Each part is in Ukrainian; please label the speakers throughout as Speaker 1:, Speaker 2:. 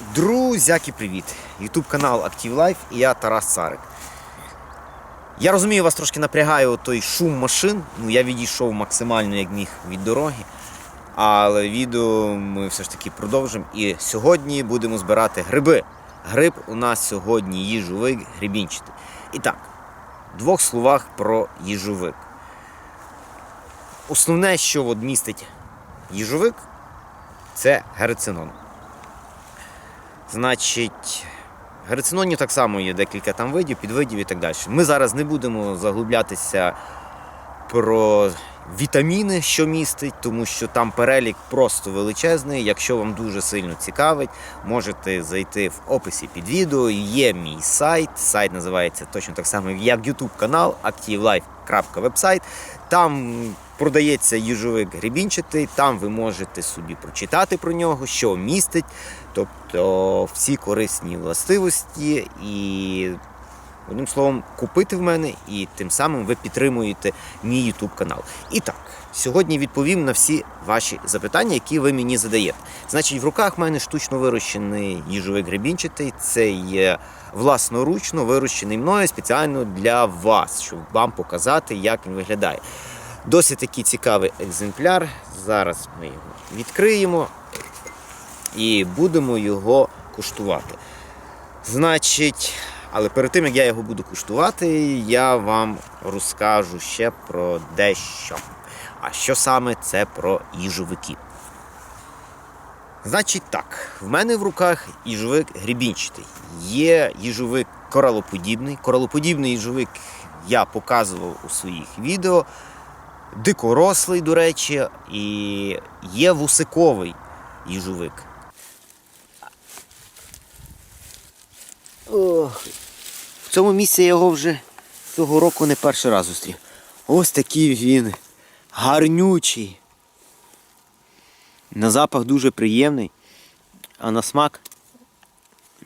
Speaker 1: Друзяки, привіт! Ютуб канал Active Life і я Тарас Царик. Я розумію, вас трошки напрягає той шум машин. Ну, я відійшов максимально як міг від дороги. Але відео ми все ж таки продовжимо. І сьогодні будемо збирати гриби. Гриб у нас сьогодні їжовик грибінчатий. І так, в двох словах про їжовик. Основне, що от містить їжовик, це герцинон. Значить, герцинонів так само є декілька там видів, підвидів і так далі. Ми зараз не будемо заглублятися про вітаміни, що містить, тому що там перелік просто величезний. Якщо вам дуже сильно цікавить, можете зайти в описі під відео. Є мій сайт. Сайт називається точно так само, як YouTube канал activelife.website. Там продається їжовик гребінчатий, там ви можете собі прочитати про нього, що містить, тобто всі корисні властивості і. Одним словом, купити в мене і тим самим ви підтримуєте мій YouTube канал. І так, сьогодні відповім на всі ваші запитання, які ви мені задаєте. Значить, в руках в мене штучно вирощений їжовик гребінчатий. Це є власноручно вирощений мною спеціально для вас, щоб вам показати, як він виглядає. Досить такий цікавий екземпляр. Зараз ми його відкриємо і будемо його куштувати. Значить, але перед тим як я його буду куштувати, я вам розкажу ще про дещо. А що саме це про їжовики? Значить так, в мене в руках їжовик грібінчатий. Є їжовик коралоподібний. Коралоподібний їжовик я показував у своїх відео. Дикорослий, до речі, і є вусиковий їжовик. Ох, в цьому місці я його вже цього року не перший раз зустрів. Ось такий він. Гарнючий. На запах дуже приємний, а на смак.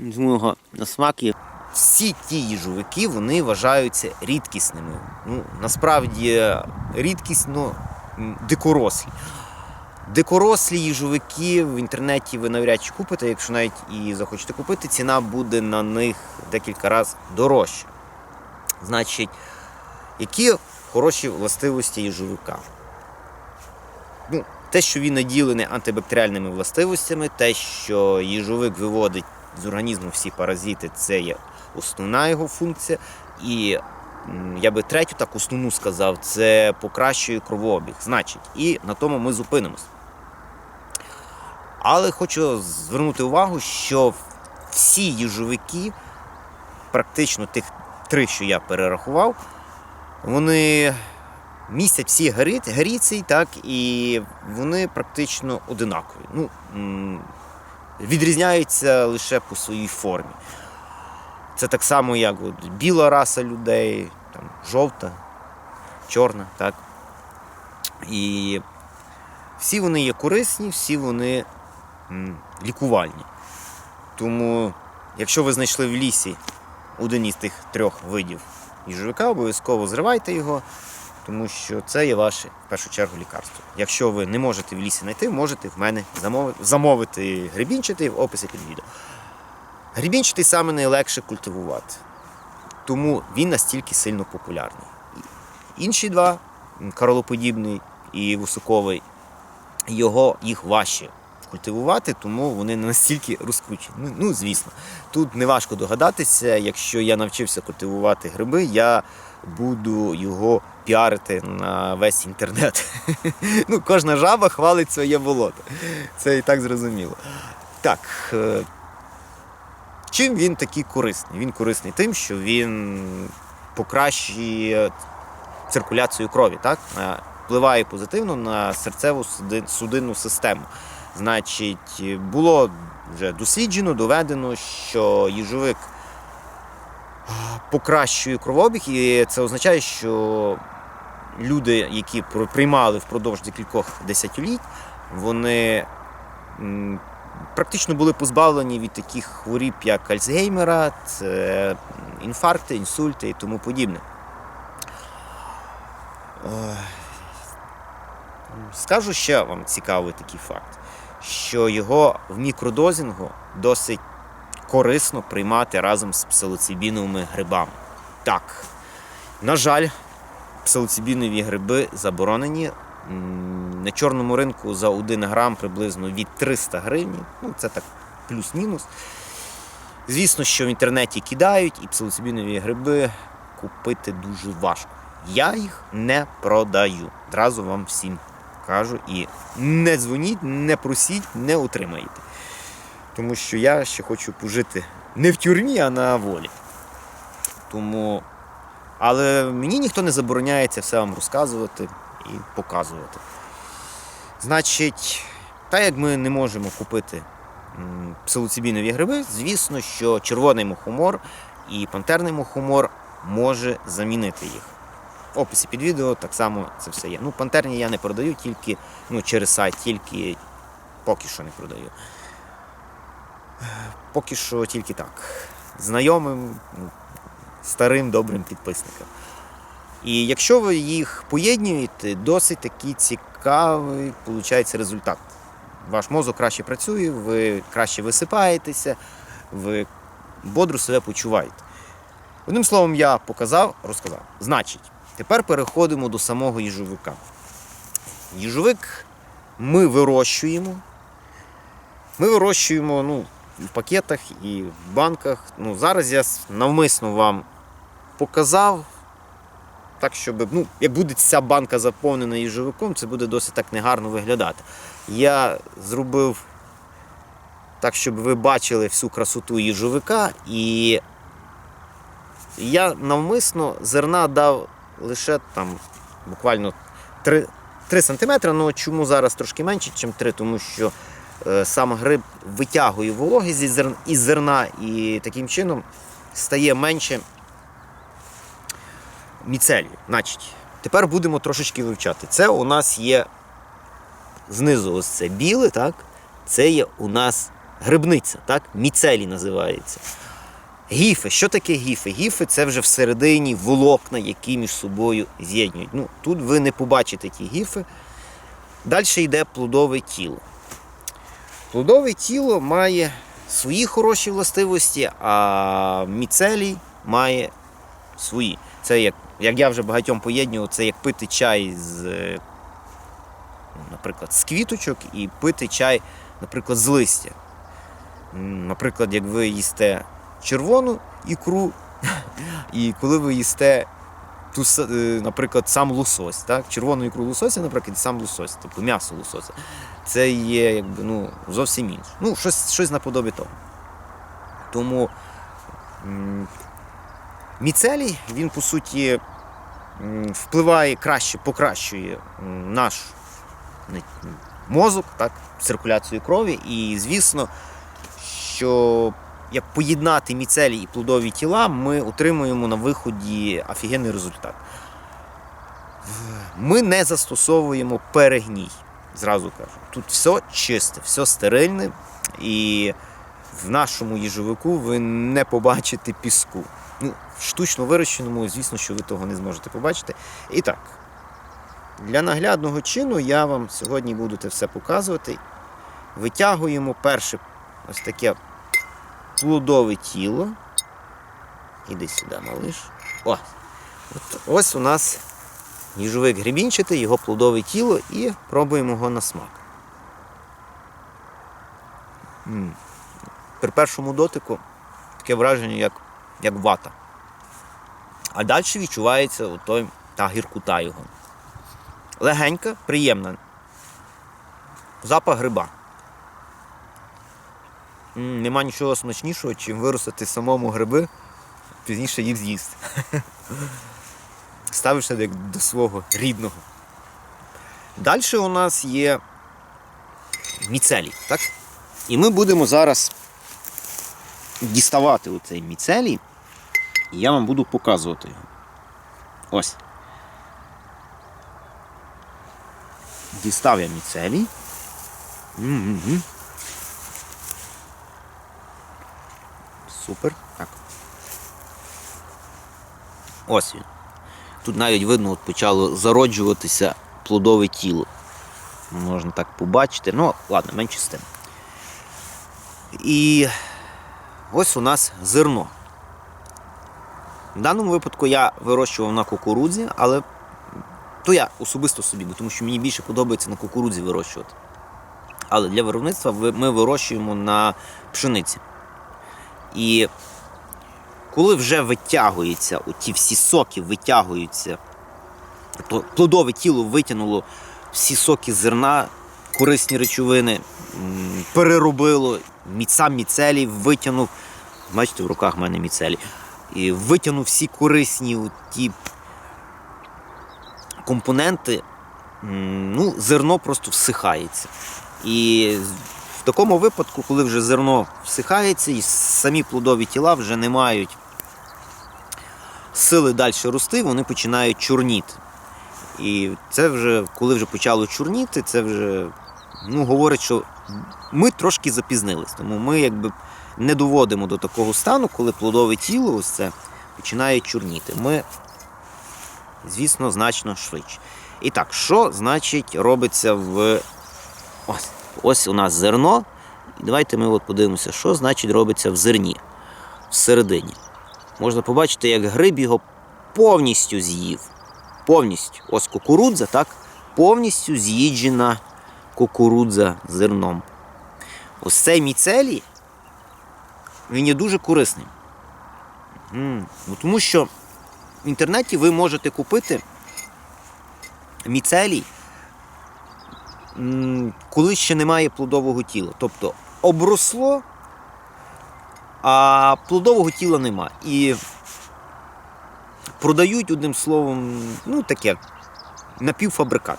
Speaker 1: візьму на смак є. Всі ті їжовики вони вважаються рідкісними. Ну, насправді рідкісно дикорослі. Дикорослі їжовики в інтернеті ви навряд чи купите, якщо навіть і захочете купити, ціна буде на них декілька разів дорожча. Значить, які хороші властивості їжовика? Ну, те, що він наділений антибактеріальними властивостями, те, що їжовик виводить з організму всі паразити, це є основна його функція. І я би третю так основну сказав, це покращує кровообіг. Значить, і на тому ми зупинимось. Але хочу звернути увагу, що всі їжовики, практично тих три, що я перерахував, вони містять всі гарі- гаріцій, так, і вони практично одинакові. Ну, відрізняються лише по своїй формі. Це так само, як от біла раса людей, там, жовта, чорна, так. І всі вони є корисні, всі вони лікувальні. Тому, якщо ви знайшли в лісі один із тих трьох видів їжовика, обов'язково зривайте його, тому що це є ваше в першу чергу лікарство. Якщо ви не можете в лісі знайти, можете в мене замовити, грибінчатий в описі під відео. Грибінчатий саме найлегше культивувати, тому він настільки сильно популярний. Інші два, королоподібний і високовий, його їх важче культивувати, тому вони не настільки розкручені. Ну, ну, звісно, тут не важко догадатися, якщо я навчився культивувати гриби, я буду його піарити на весь інтернет. Ну, кожна жаба хвалить своє болото. Це і так зрозуміло. Так. е, Чим він такий корисний? Він корисний тим, що він покращує циркуляцію крові, так? Е, впливає позитивно на серцеву судинну систему. Значить, було вже досліджено, доведено, що їжовик покращує кровообіг, і це означає, що люди, які приймали впродовж декількох десятиліть, вони практично були позбавлені від таких хворіб, як Альцгеймера, інфаркти, інсульти і тому подібне. Е, Скажу ще вам цікавий такий факт, що його в мікродозінгу досить корисно приймати разом з псилоцибіновими грибами. Так, на жаль, псилоцибінові гриби заборонені. На чорному ринку за 1 грам приблизно від 300 гривень. Ну, це так плюс-мінус. Звісно, що в інтернеті кидають і псилоцибінові гриби купити дуже важко. Я їх не продаю. Одразу вам всім кажу. І не дзвоніть, не просіть, не утримаєте. Тому що я ще хочу пожити не в тюрмі, а на волі. Тому. Але мені ніхто не забороняє це все вам розказувати і показувати. Значить, так як ми не можемо купити псилоцибінові гриби, звісно, що червоний мухомор і пантерний мухомор може замінити їх. Описі під відео так само це все є. Ну, пантерні я не продаю тільки ну, через сайт, тільки поки що не продаю. Поки що тільки так. Знайомим, ну, старим добрим підписникам. І якщо ви їх поєднуєте, досить такий цікавий виходить результат. Ваш мозок краще працює, ви краще висипаєтеся, ви бодро себе почуваєте. Одним словом, я показав, розказав. Значить, тепер переходимо до самого їжовика. Їжовик ми вирощуємо. Ми вирощуємо ну, в пакетах, і в банках. Ну, зараз я навмисно вам показав. Так, щоб, ну, як буде ця банка заповнена їжовиком, це буде досить так негарно виглядати. Я зробив так, щоб ви бачили всю красоту їжовика, і я навмисно зерна дав лише там буквально 3, 3 см, ну чому зараз трошки менше, ніж 3, тому що е, сам гриб витягує вологи із зерна і таким чином стає менше міцелію. Значить, тепер будемо трошечки вивчати. Це у нас є знизу ось це біле, так? Це є у нас грибниця, так? Міцелій називається. Гіфи. Що таке гіфи? Гіфи це вже всередині волокна, які між собою з'єднують. Ну, тут ви не побачите ті гіфи. Далі йде плодове тіло. Плодове тіло має свої хороші властивості, а міцелій має свої. Це як, як я вже багатьом поєднував, це як пити чай з, е, наприклад, з квіточок і пити чай, наприклад, з листя. Наприклад, як ви їсте червону ікру, і коли ви їсте, ту, е, наприклад, сам лосось, так? червону ікру лосося, наприклад, сам лосось, тобто м'ясо лосося, це є якби, ну, зовсім інше. Ну, щось, щось наподобі того. Тому міцелій, він по суті впливає краще, покращує наш мозок, так, циркуляцію крові. І звісно, що як поєднати міцелій і плодові тіла, ми отримуємо на виході офігенний результат. Ми не застосовуємо перегній, зразу кажу. Тут все чисте, все стерильне, і в нашому їжовику ви не побачите піску. Ну, в штучно вирощеному, звісно, що ви того не зможете побачити. І так, для наглядного чину я вам сьогодні буду це все показувати. Витягуємо перше ось таке плодове тіло. Іди сюди, малиш. О, от, ось у нас їжовик гребінчатий, його плодове тіло і пробуємо його на смак. М. При першому дотику таке враження, як, як вата. А далі відчувається отой, та гіркута його. Легенька, приємна. Запах гриба. М, Нема нічого смачнішого, чим виростити самому гриби, пізніше їх з'їсти. Ставишся як до свого рідного. Далі у нас є міцелій, так? І ми будемо зараз діставати оцей міцелій, і я вам буду показувати його. Ось. Дістав я міцелій. М-м-м. Супер. Так. Ось він. Тут навіть видно, от почало зароджуватися плодове тіло. можна так побачити. Ну, ладно, менше з тим. І ось у нас зерно. В даному випадку я вирощував на кукурудзі, але то я особисто собі, тому що мені більше подобається на кукурудзі вирощувати. Але для виробництва ми вирощуємо на пшениці. І коли вже витягується, ті всі соки витягуються, то плодове тіло витягнуло всі соки зерна, корисні речовини, переробило, сам міцелій витягнув. Бачите, в руках в мене міцелій. І витягнув всі корисні ті компоненти, ну, зерно просто всихається. І такому випадку, коли вже зерно всихається, і самі плодові тіла вже не мають сили далі рости, вони починають чорніти. І це вже, коли вже почало чорніти, це вже ну, говорить, що ми трошки запізнились. Тому ми якби не доводимо до такого стану, коли плодове тіло ось це починає чорніти. Ми, звісно, значно швидше. І так, що значить робиться в. Ось, ось у нас зерно. І давайте ми от подивимося, що значить робиться в зерні всередині. Можна побачити, як гриб його повністю з'їв. Повністю. Ось кукурудза, так? Повністю з'їджена кукурудза зерном. Ось цей міцелій, він є дуже корисним. Ну, Тому що в інтернеті ви можете купити міцелій, коли ще немає плодового тіла. Тобто обросло, а плодового тіла нема. І продають одним словом, ну таке, напівфабрикат.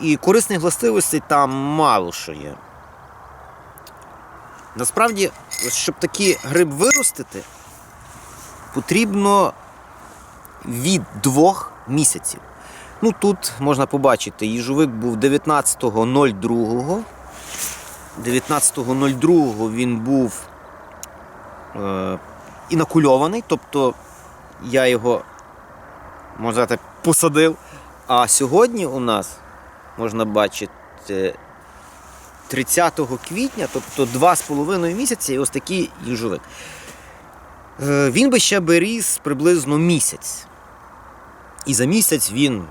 Speaker 1: І корисних властивостей там мало що є. Насправді, щоб такий гриб виростити, потрібно від двох місяців. Ну тут можна побачити, їжовик був 19.02. 19.02 він був е, інокульований, тобто я його, можна сказати, посадив. А сьогодні у нас можна бачити 30 квітня, тобто 2,5 місяці, і ось такий їжовик. Е, Він би ще би ріс приблизно місяць. І за місяць він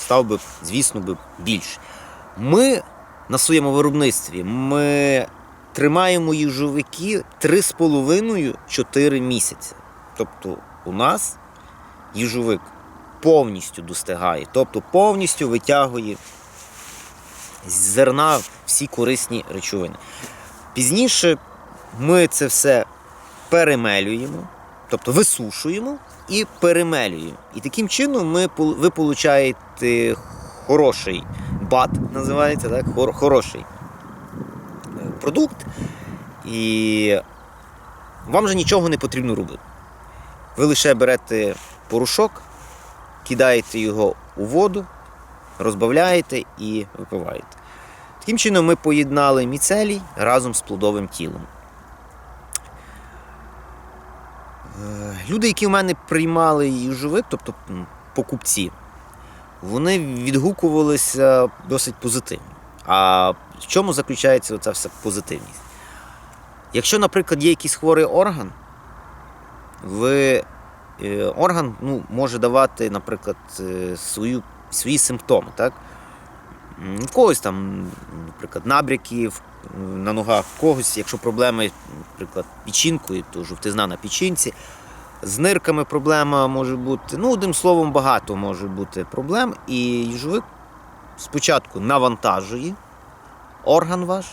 Speaker 1: став би, звісно, би більше. Ми на своєму виробництві ми тримаємо їжовики 3,5-4 місяці. Тобто у нас їжовик повністю достигає, тобто повністю витягує з зерна всі корисні речовини. Пізніше ми це все перемелюємо, тобто висушуємо і перемелюємо. І таким чином ми, ви получаєте хороший бат, називається, так? хор- хороший е, продукт. І вам же нічого не потрібно робити. Ви лише берете порошок, кидаєте його у воду, розбавляєте і випиваєте. Таким чином ми поєднали міцелій разом з плодовим тілом. Е, Люди, які в мене приймали їжовик, тобто покупці, вони відгукувалися досить позитивно. А в чому заключається оця вся позитивність? Якщо, наприклад, є якийсь хворий орган, ви, е, орган ну, може давати, наприклад, е, свою, свої симптоми. Так? В когось там, наприклад, набряки в- на ногах, когось, якщо проблеми, наприклад, печінкою, то жовтизна на печінці. З нирками проблема може бути. Ну, одним словом, багато може бути проблем. І їжовик спочатку навантажує орган ваш,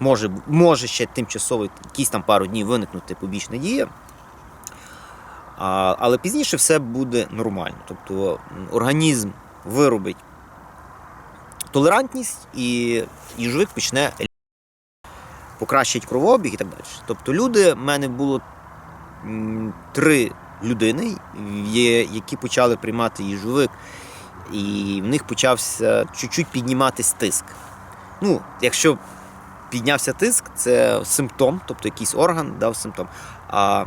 Speaker 1: може, може ще тимчасово якісь там пару днів виникнути побічна дія. А, але пізніше все буде нормально. Тобто організм виробить толерантність і їжовик почне покращить кровообіг і так далі. Тобто люди, в мене було три людини, які почали приймати їжовик, і в них почався чуть-чуть підніматись тиск. Ну, якщо піднявся тиск, це симптом, тобто якийсь орган дав симптом. А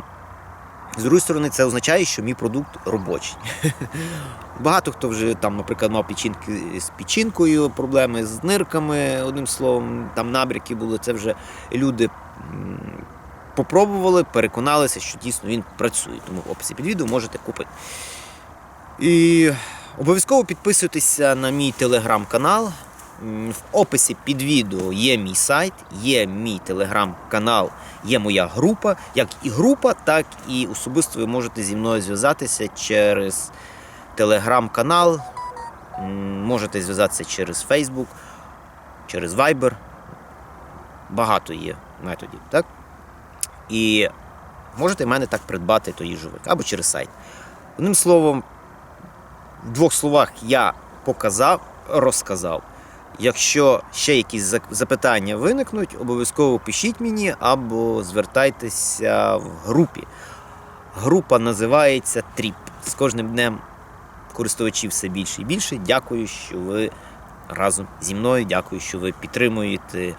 Speaker 1: З другої сторони, це означає, що мій продукт робочий. Багато хто вже там, наприклад, мав печінки з печінкою, проблеми з нирками, одним словом, там набряки були. Це вже люди попробували, переконалися, що дійсно він працює. Тому в описі під відео можете купити. І обов'язково підписуйтеся на мій телеграм-канал. В описі під відео є мій сайт, є мій телеграм-канал, є моя група. Як і група, так і особисто ви можете зі мною зв'язатися через телеграм-канал, можете зв'язатися через Facebook, через Viber. Багато є методів, так? І можете в мене так придбати той їжовик або через сайт. Одним словом, в двох словах я показав, розказав. Якщо ще якісь запитання виникнуть, обов'язково пишіть мені або звертайтеся в групі. Група називається Тріп. З кожним днем користувачів все більше і більше. Дякую, що ви разом зі мною. Дякую, що ви підтримуєте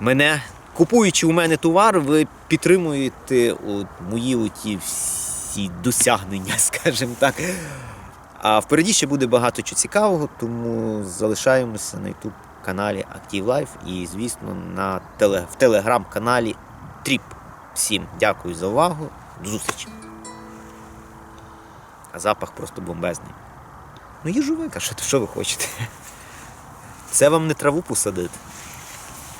Speaker 1: мене. Купуючи у мене товар, ви підтримуєте от мої оті всі досягнення, скажімо так. А впереді ще буде багато чого цікавого, тому залишаємося на YouTube каналі Active Life і, звісно, на теле, в телеграм-каналі Тріп. Всім дякую за увагу. До зустрічі. А запах просто бомбезний. Ну, їжовика, що, що ви хочете? Це вам не траву посадити.